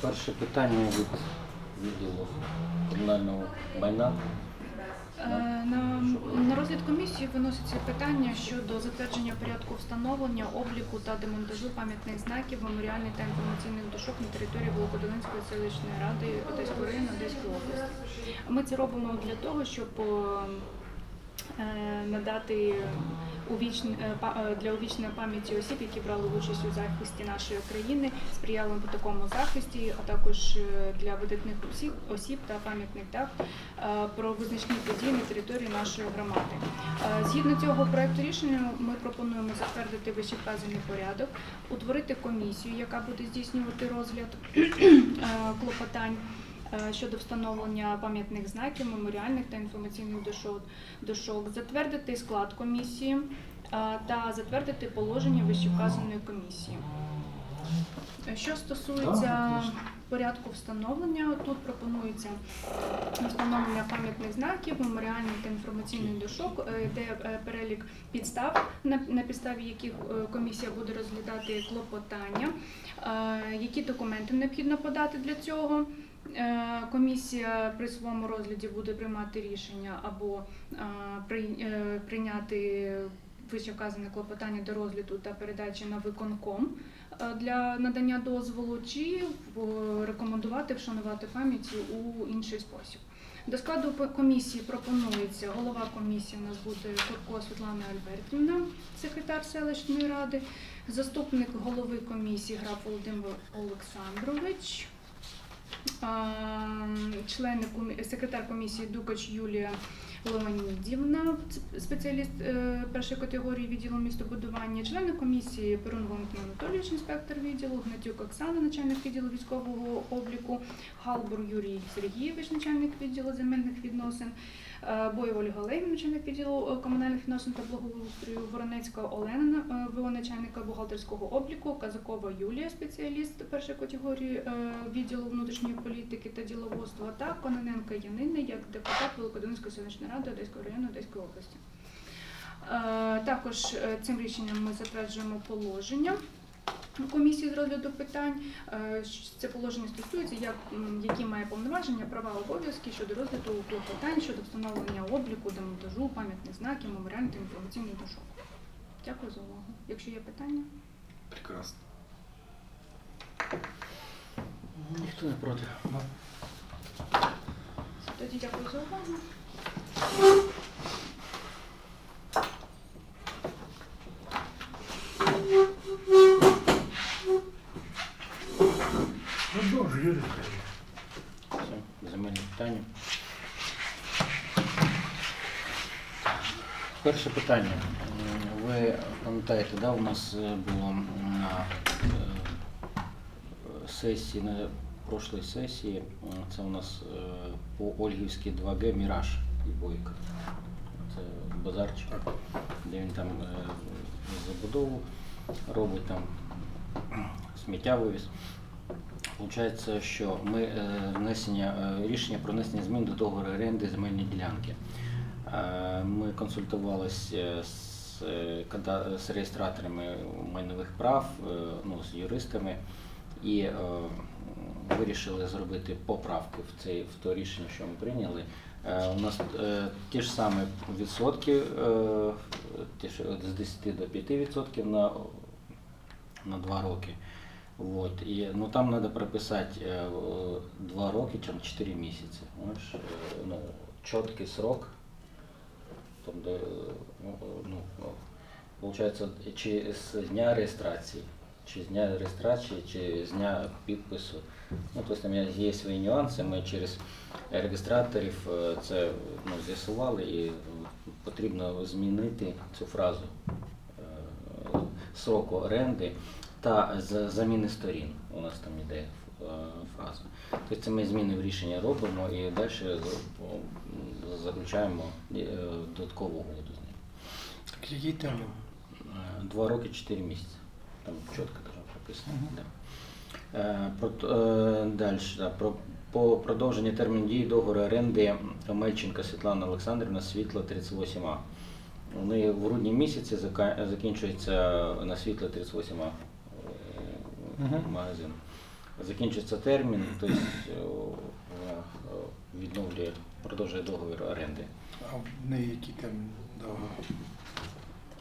Перше питання від відділу комунального майна. Е, На, на розгляд комісії виноситься питання щодо затвердження порядку встановлення, обліку та демонтажу пам'ятних знаків, меморіальних та інформаційних дошок на території Великодолинської селищної ради Одеської району Одеської області. Ми це робимо для того, щоб е, надати увічн... е, е, для увічної пам'яті осіб, які брали участь у захисті нашої країни, сприяли по такому захисті, а також е, для видатних осіб, та пам'ятних дат е, про визначні події на території нашої громади. Е, Згідно цього проекту рішення, ми пропонуємо затвердити вищевказаний порядок, утворити комісію, яка буде здійснювати розгляд е, клопотань. Е, Щодо встановлення пам'ятних знаків, меморіальних та інформаційних дошок, затвердити склад комісії е, та затвердити положення вищевказаної комісії. Е, Що стосується порядку встановлення, тут пропонується встановлення пам'ятних знаків, меморіальних та інформаційних дошок, де перелік підстав, на, підставі яких комісія буде розглядати клопотання, які документи необхідно подати для цього. Е, Комісія при своєму розгляді буде приймати рішення або е, е, прийняти вище вказане клопотання до розгляду та передачі на виконком для надання дозволу, чи рекомендувати вшанувати пам'ять у інший спосіб. До складу комісії пропонується голова комісії у нас буде Турко Світлана Альбертівна, секретар селищної ради, заступник голови комісії граф Володимир Олександрович, члени секретар комісії Дукач Юлія Леонідівна, спеціаліст е, першої категорії відділу містобудування, члени комісії Перун Валентин Анатолійович, інспектор відділу, Гнатюк Оксана, начальник відділу військового обліку, Халбур Юрій Сергійович, начальник відділу земельних відносин, Боєв Ольга Олегівна, начальник відділу е, комунальних відносин та благоустрою, Воронецька Олена, е, ВО начальника бухгалтерського обліку, Казакова Юлія, спеціаліст першої категорії е, відділу внутрішньої політики та діловодства, та Кононенка Янина як депутат Великодолинської селищної ради Одеського району Одеської області. Е, Також е, цим рішенням ми затверджуємо положення комісії з розгляду питань. Е, Це положення стосується, як, які має повноваження, права, обов'язки щодо розгляду клопотань, щодо встановлення обліку, демонтажу, пам'ятних знаків, меморіальних та інформаційних дошок. Дякую за увагу. Якщо є питання, Прекрасно. Ніхто не проти. тоді дякую за увагу. Продовжуй, Юрій. Все, земельні питання. Перше питання. Ви пам'ятаєте, да, у нас е, було на е, сесії, на прошлій сесії, це у нас е, по Ольгівській 2Г Міраж і Бойко. Це базарчик, де він там е, забудову робить там сміття вивіз. Получається, що ми е, внесення е, рішення про внесення змін до договору оренди земельної ділянки. Е, Ми консультувалися з, е, з реєстраторами майнових прав, е, ну, з юристами і вирішили зробити поправки в цей в то рішення, що ми прийняли. У нас ті ж самі відсотки, з 10 до 5 відсотків на, на 2 роки. Вот. І, ну, там треба прописати е, о, два роки чи 4 місяці. Ну, чіткий срок. Тобто, е, ну, ну, ну, получається, чи з дня реєстрації, чи з дня реєстрації, чи з дня підпису. Ну, тобто там є- свої нюанси. Ми через реєстраторів е, це ну, з'ясували і потрібно змінити цю фразу е, сроку оренди та заміни сторін. У нас там йде е, фраза. Тобто ми зміни в рішення робимо і далі заключаємо е, додаткову угоду з ним. Так який термін? Е, Два роки, чотири місяці. Там чітко дуже прописано. Да. Е, Про, далі, про, по продовженню терміну дії договору оренди Мельченка Світлана Олександрівна світло 38А. У неї в грудні місяці закінчується на світло 38А е, магазин. закінчиться термін, тобто відновлює, продовжує договір оренди. А в неї які терміни договору?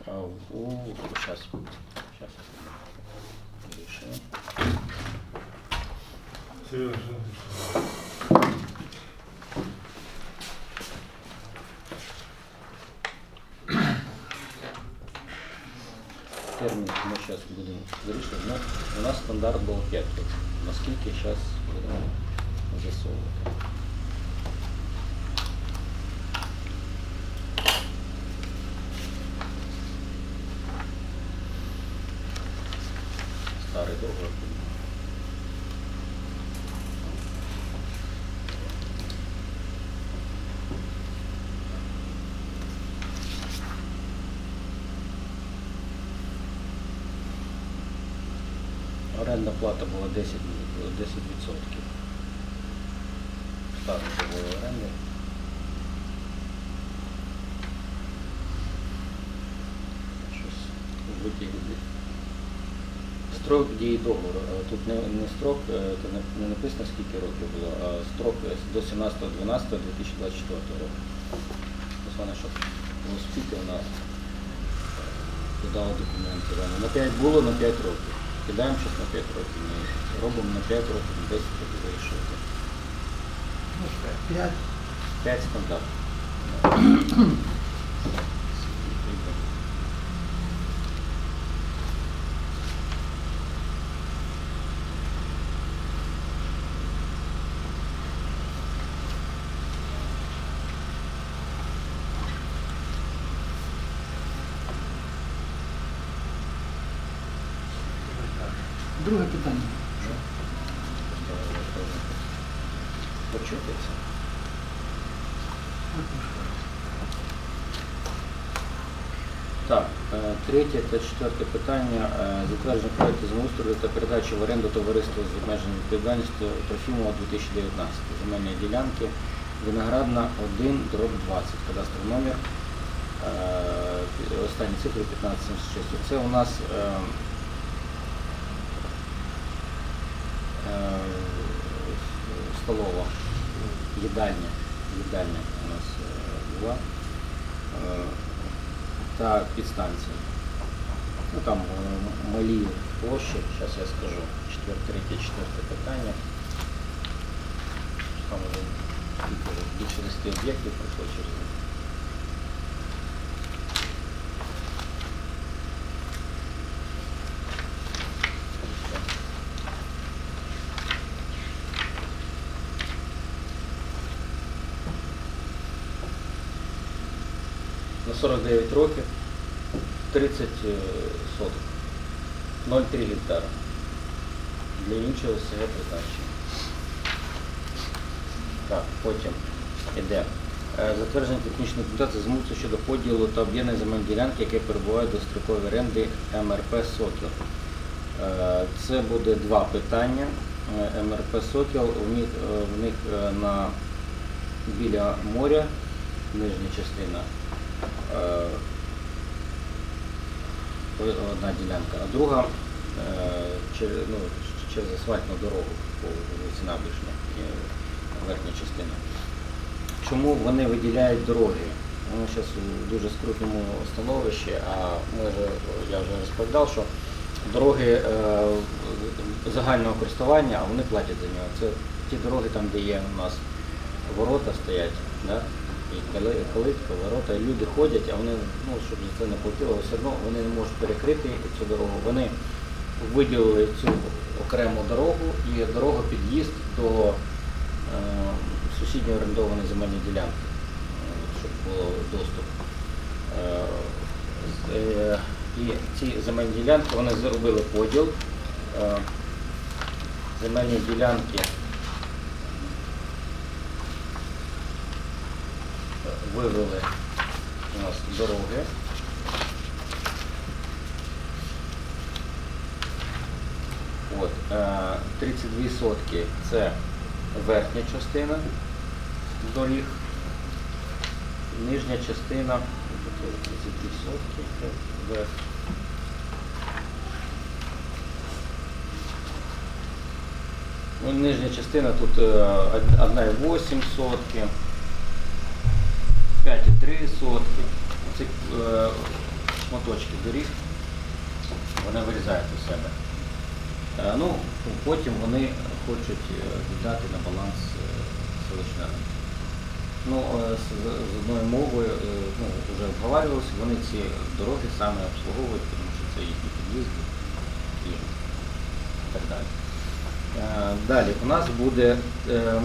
А у сейчас, сейчас рішення. Термін ми зараз будемо вирішувати. Ну, у нас стандарт був 5 років. Наскільки зараз будемо з'ясовувати. Орендна плата була 10, 10%. Старий договор оренди. Щось витягли. Строк дії договору. Е, Тут не, не строк, е, це не, написано скільки років було, а строк е, до 17.12.2024 року. Вона щоб було вона е, подала документи. На 5 було на 5 років. Кидаємо щось на 5 років. Ми робимо на 5 років, 10 років вирішити. Ну, 5 стандартів. Друге питання. Почути це. Так, е, третє та четверте питання. Е, Затвердження проекту землеустрою та передачі в оренду товариства з обмеженою відповідальністю Трофімова 2019. Земельні ділянки. Виноградна 1, дроб 20. Кадастровий номер. Е, Останні цифри 1576. Це у нас е, е, столова, їдальня. Їдальня у нас е, була. Е, та підстанція. Ну там е, малі площі, зараз я скажу. Третє, четверте питання. Там вже, більше 10 об'єктів пройшло через 49 років 30 е, соток, 0,3 гектара. Для іншого СГ призначення. Так, потім іде. Е, Затвердження технічної документації змусу щодо поділу та об'єднання земельної ділянки, яке перебуває до строкової оренди МРП Сокіл. Е, Це буде два питання. МРП Сокіл, у них, в них на біля моря, нижня частина, одна ділянка, а друга е, через, ну, через асфальтну дорогу по вулиці Набережна, е, верхня частина. Чому вони виділяють дороги? Вони зараз у дуже скрутному становищі, а ми вже, я вже розповідав, що дороги е, загального користування, а вони платять за нього. Це ті дороги, там, де є у нас ворота стоять, да? Калитка, ворота, люди ходять, а вони, ну, щоб за це не платили, все одно вони не можуть перекрити цю дорогу. Вони виділили цю окрему дорогу і дорога під'їзд до е, сусідньої орендованої земельної ділянки, е, щоб було доступ. Е, е, І ці земельні ділянки вони зробили поділ. Е, Земельні ділянки вивели у нас дороги. От, е, 32 сотки це верхня частина доріг, нижня частина, 32 сотки, верх. Нижня частина тут е, од- 1,8 сотки, 5,3 сотки. Ці е, шматочки доріг, вони вирізають у себе. Е, Ну, потім вони хочуть е, віддати на баланс селищної. Ну, з, одною мовою, ну, вже обговорювалося, вони ці дороги саме обслуговують, тому що це їхні під'їзди і так далі. Далі у нас буде,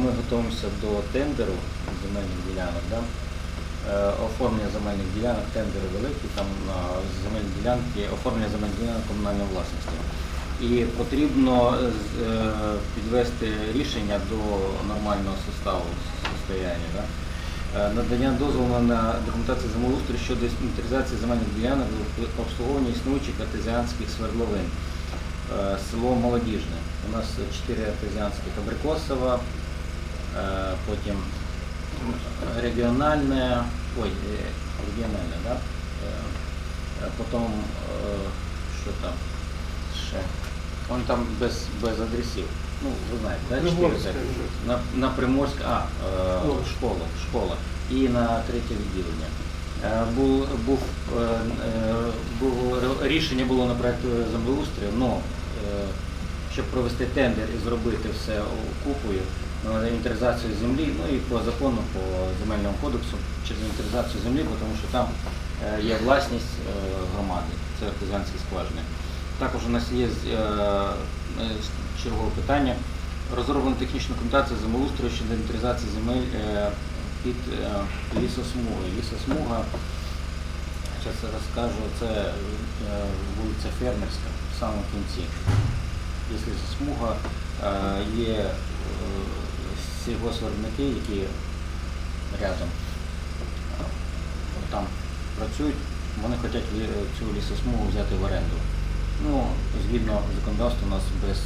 ми готуємося до тендеру земельних ділянок. Да? Е, Оформлення земельних ділянок, тендери великі, там земельні ділянки, оформлення земельних ділянок комунальної власності. І потрібно е, е, підвести рішення до нормального составу состояння. Да? Надання дозволу на документацію землеустрою щодо інвентаризації земельних ділянок в обслуговуванні існуючих артезіанських свердловин. Село Молодіжне. У нас чотири артезіанських Абрикосова, потім регіональне, ой, е, регіональне, да? Потім, е, що там ще? Он там без, без адресів. Ну, ви знаєте, да? чотири. На, на Приморськ, а, Школа. школа. І на третє відділення. Був, був, було, рішення було на проєкт землеустрою, але щоб провести тендер і зробити все купою, інвентаризацію землі, ну і по закону, по земельному кодексу через інвентаризацію землі, тому що там е, є власність е, громади, це артезіанські скважини. Також у нас є е, чергове питання. Розроблена технічна документація землеустрою щодо інвентаризації земель під лісосмугою. Лісосмуга, зараз розкажу, це вулиця Фермерська в самому кінці. Є лісосмуга, є е, сільгосвиробники, які рядом там працюють, вони хочуть цю лісосмугу взяти в оренду. Ну, згідно законодавства у нас без,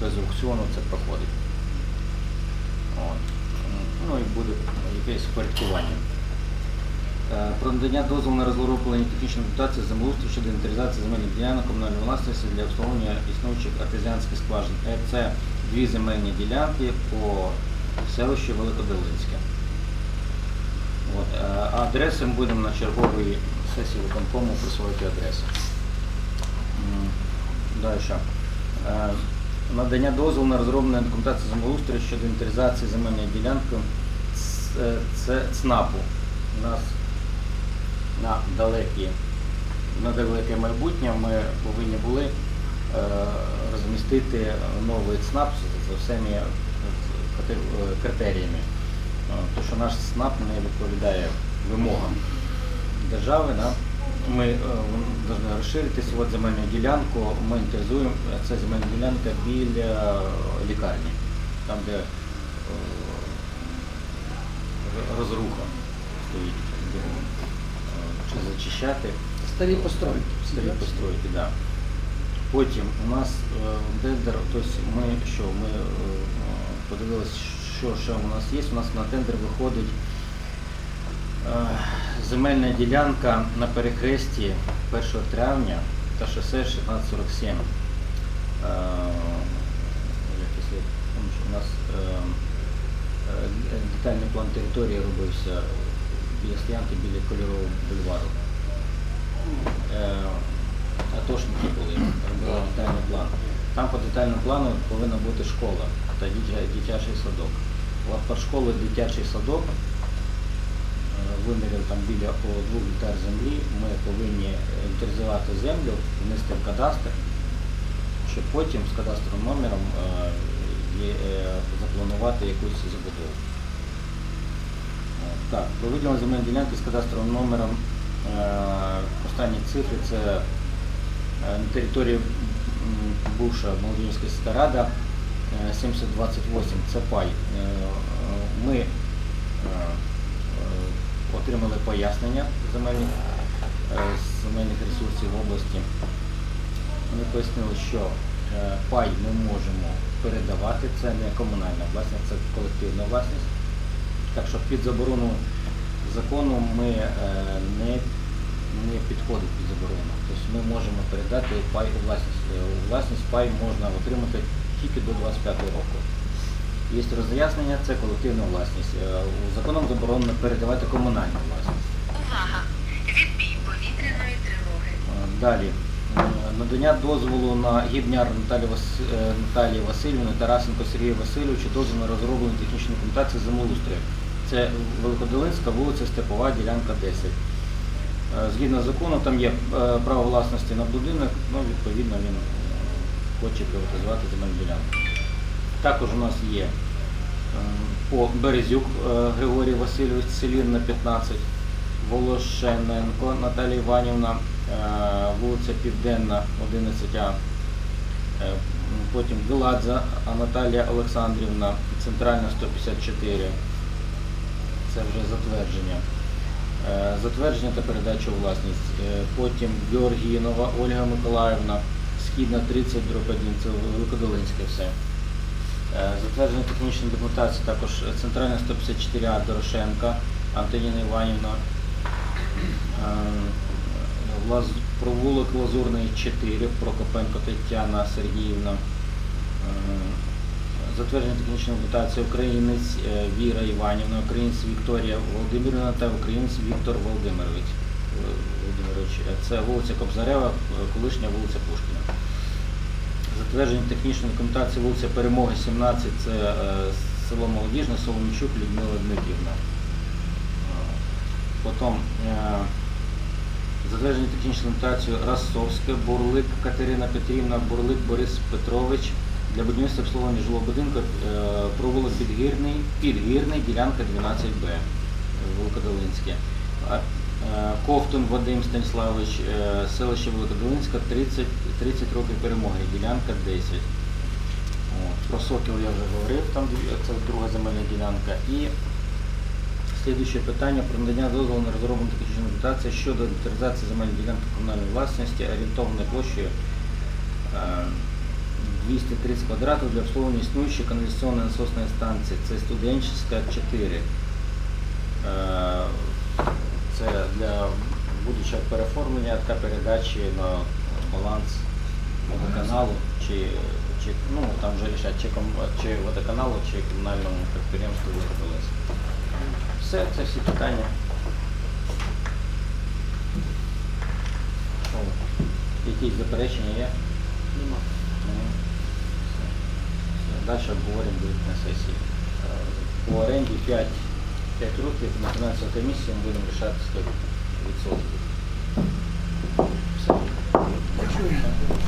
без аукціону це проходить. От. Ну і буде якесь впорядкування. Е, Про надання дозволу на розроблення технічної документації землеустрою щодо інвентаризації земельних ділянок комунальної власності для обслуговування існуючих артезіанських скважин. Е, Це дві земельні ділянки по селищу Великодолинське. От, е, а адреси ми будемо на черговій сесії виконкому присвоїти адреси. Далі. Е, Надання дозволу на розроблення документації землеустрою щодо інвентаризації земельної ділянки це ЦНАПу. У нас на далекі, на далеке майбутнє ми повинні були розмістити новий ЦНАП з- з всіми е, е, критеріями. Тому що наш ЦНАП не відповідає вимогам держави. Да? Ми е, повинні розширити от земельну ділянку, ми інтересуємо, це земельна ділянка біля е, лікарні, там де е, розруха стоїть, де, е, чи зачищати. Старі постройки. Старі постройки, да. Потім у нас е, тендер, тобто ми що, ми е, подивилися, що ще у нас є. У нас на тендер виходить е, земельна ділянка на перехресті 1 травня та шосе 1647. Е, якось я- тому що у нас детальний план території робився біля стоянки, біля кольорового бульвару. Атошники були, робили детальний план. Там по детальному плану повинна бути школа та дитячий садок. От по школі дитячий садок е, там біля по двох гектар землі. Ми повинні інвентаризувати землю, внести в кадастр, щоб потім з кадастровим номером е, е, запланувати якусь забудову. Так, про виділення земельної ділянки з кадастровим номером останні цифри це на території бувша Молодіжська сільська рада е, 7028, це пай. Е, е, Ми е, е, отримали пояснення земельних, е, земельних ресурсів області. Вони пояснили, що е, пай ми можемо передавати, це не комунальна власність, це колективна власність. Так що під заборону закону ми е, не, не підходить під заборону. Тобто ми можемо передати пай у власність. Е, У власність пай можна отримати тільки до 25 року. Є роз'яснення, це колективна власність. Е, Законом заборонено передавати комунальну власність. Увага! Відбій повітряної тривоги. Е, Далі. Надання дозволу на гібняр Наталі, Вас... е, Васильівни, Тарасенко Сергію Васильовичу дозвіл на розроблення технічної документації землеустрою. Це Великодолинська вулиця Степова, ділянка 10. Е, Згідно закону, там є е, право власності на будинок, ну, відповідно, він хоче приватизувати земельну ділянку. Також у нас є е, по Березюк Григорій Васильович, Селін на 15, Волошененко Наталія Іванівна, вулиця Південна, 11А. Е, Потім Геладзе Наталія Олександрівна, Центральна 154. Це вже затвердження. Е, Затвердження та передача у власність. Е, Потім Георгіїнова Ольга Миколаївна, Східна 30 дроб 1, це Великодолинське все. Е, Затвердження технічної документації також Центральна 154А Дорошенка Антоніна Іванівна. Провулок Лазурний 4, Прокопенко Тетяна Сергіївна. Затвердження технічної документації Українець е, Віра Іванівна, Українець Вікторія Володимирівна та Українець Віктор Володимирович. Е, Володимирович. Е, Це вулиця Кобзарева, колишня вулиця Пушкіна. Затвердження технічної документації вулиця Перемоги 17, це село Молодіжне, Соломічук, Людмила Дмитрівна. Потім затвердження технічної документації Расовське, Бурлик Катерина Петрівна, Бурлик Борис Петрович для будівництва обслуговування жилого будинку е, провулок Підгірний, Підгірний, ділянка 12Б, е, Великодолинське. Е, Ковтун Вадим Станіславович, е, селище Великодолинська, 30, 30 років перемоги, ділянка 10. От, Про Сокіл я вже говорив, там це друга земельна ділянка. І слідуюче питання про надання дозволу на розроблення технічної документації щодо інвентаризації земельної ділянки комунальної власності орієнтовною площею 230 квадратів для обслуговування існуючої каналізаційної насосної станції. Це студенчеська 4. Е, Це для будучого переформлення та передачі на баланс водоканалу чи, чи ну там вже рішать, чи, чи водоканалу, чи комунальному підприємству «Водоколес». Все, це всі питання. Якісь заперечення є? Далі обговорим будет на сесії. Е, По оренді 5, 5 років на фінансову комісію ми будемо рішати 100%. Все. Почуємо.